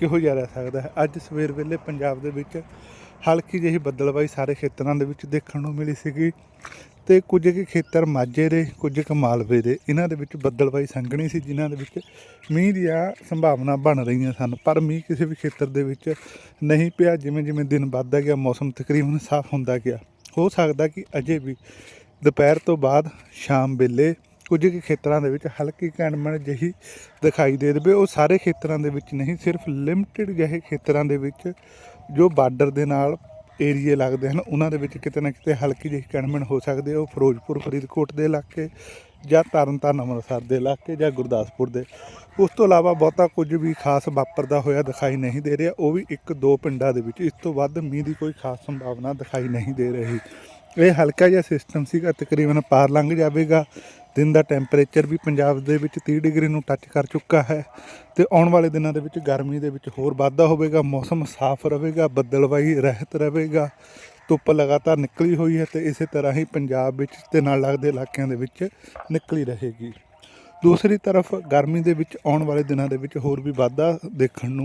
ਕਿਹੋ ਜਿਹਾ ਰਹਿ ਸਕਦਾ ਹੈ? ਅੱਜ ਸਵੇਰ ਵੇਲੇ ਪੰਜਾਬ ਦੇ ਵਿੱਚ ਹਲਕੀ ਜਿਹੀ ਬੱਦਲਬਾਈ ਸਾਰੇ ਖੇਤਰਾਂ ਦੇ ਵਿੱਚ ਦੇਖਣ ਨੂੰ ਮਿਲੀ ਸੀਗੀ ਤੇ ਕੁਝ ਕੁ ਖੇਤਰ ਮਾਝੇ ਦੇ, ਕੁਝ ਕੁ ਮਾਲਵੇ ਦੇ। ਇਹਨਾਂ ਦੇ ਵਿੱਚ ਬੱਦਲਬਾਈ ਸੰਘਣੀ ਸੀ, ਜਿਨ੍ਹਾਂ ਦੇ ਵਿੱਚ ਮੀਂਹ ਦੀਆਂ ਸੰਭਾਵਨਾ ਬਣ ਰਹੀਆਂ ਸਨ। ਪਰ ਮੀਂਹ ਕਿਸੇ ਵੀ ਖੇਤਰ ਦੇ ਵਿੱਚ ਨਹੀਂ ਪਿਆ, ਜਿਵੇਂ ਜਿਵੇਂ ਦਿਨ ਵੱਧਦਾ ਗਿਆ, ਮੌਸਮ ਤਕਰੀਬਨ ਸਾਫ਼ ਹੁੰਦਾ ਗਿਆ। ਹੋ ਸਕਦਾ ਕਿ ਅਜੇ ਵੀ ਦੁਪਹਿਰ ਤੋਂ ਬਾਅਦ ਸ਼ਾਮ ਵੇਲੇ ਕੁਝ ਕੁ ਖੇਤਰਾਂ ਦੇ ਵਿੱਚ ਹਲਕੀ ਕਣਮਣ ਜਿਹੀ ਦਿਖਾਈ ਦੇ ਦੇਵੇ। ਉਹ ਸਾਰੇ ਖੇਤਰਾਂ ਦੇ ਵਿੱਚ ਨਹੀਂ, ਸਿਰਫ ਲਿਮਟਿਡ ਜਿਹੇ ਖੇਤਰਾਂ ਦੇ ਵਿੱਚ ਜੋ ਬਾਰਡਰ ਦੇ ਨਾਲ ਏਰੀਏ ਲੱਗਦੇ ਹਨ, ਉਹਨਾਂ ਦੇ ਵਿੱਚ ਕਿਤੇ ਨਾ ਕਿਤੇ ਹਲਕੀ ਜਿਹੀ ਕਣਮਣ ਹੋ ਸਕਦੀ ਹੈ ਉਹ ਫਿਰੋਜ਼ਪੁਰ, ਫਰੀਦਕੋਟ ਦੇ ਇਲਾਕੇ ਜਾਂ ਤਰਨਤਾਰਨ, ਅੰਮ੍ਰਿਤਸਰ ਦੇ ਇਲਾਕੇ ਜਾਂ ਗੁਰਦਾਸਪੁਰ ਦੇ। ਉਸ ਤੋਂ ਇਲਾਵਾ ਬਹੁਤਾ ਕੁਝ ਵੀ ਖਾਸ ਵਾਪਰਦਾ ਹੋਇਆ ਦਿਖਾਈ ਨਹੀਂ ਦੇ ਰਿਹਾ। ਉਹ ਵੀ ਇੱਕ ਦੋ ਪਿੰਡਾਂ ਦੇ ਵਿੱਚ। ਇਸ ਤੋਂ ਵੱਧ ਮੀਂਹ ਦੀ ਕੋਈ ਖਾਸ ਸੰਭਾਵਨਾ ਦਿਖਾਈ ਨਹੀਂ ਦੇ ਰਹੀ। ਇਹ ਹਲਕਾ ਜਿਹਾ ਸਿਸਟਮ ਸੀਗਾ। ਤਕਰੀਬਨ ਪਾਰ ਲੰਘ ਜਾਵੇਗਾ। ਦਿਨ ਦਾ ਟੈਂਪਰੇਚਰ ਵੀ ਪੰਜਾਬ ਦੇ ਵਿੱਚ 30 ਡਿਗਰੀ ਨੂੰ ਟੱਚ ਕਰ ਚੁੱਕਾ ਹੈ ਤੇ ਆਉਣ ਵਾਲੇ ਦਿਨਾਂ ਦੇ ਵਿੱਚ ਗਰਮੀ ਦੇ ਵਿੱਚ ਹੋਰ ਵਾਧਾ ਹੋਵੇਗਾ, ਮੌਸਮ ਸਾਫ਼ ਰਹੇਗਾ, ਬੱਦਲਵਾਈ ਰਹਿਤ ਰਹੇਗਾ, ਧੁੱਪ ਲਗਾਤਾਰ ਨਿਕਲੀ ਹੋਈ ਹੈ ਤੇ ਇਸੇ ਤਰ੍ਹਾਂ ਹੀ ਪੰਜਾਬ ਵਿੱਚ ਤੇ ਨਾਲ ਲੱਗਦੇ ਇਲਾਕਿਆਂ ਦੇ ਵਿੱਚ ਨਿਕਲੀ ਰਹੇਗੀ। ਦੂਸਰੀ ਤਰਫ ਗਰਮੀ ਦੇ ਵਿੱਚ ਆਉਣ ਵਾਲੇ ਦਿਨਾਂ ਦੇ ਵਿੱਚ ਹੋਰ ਵੀ ਵਾਧਾ ਦੇਖਣ ਨੂੰ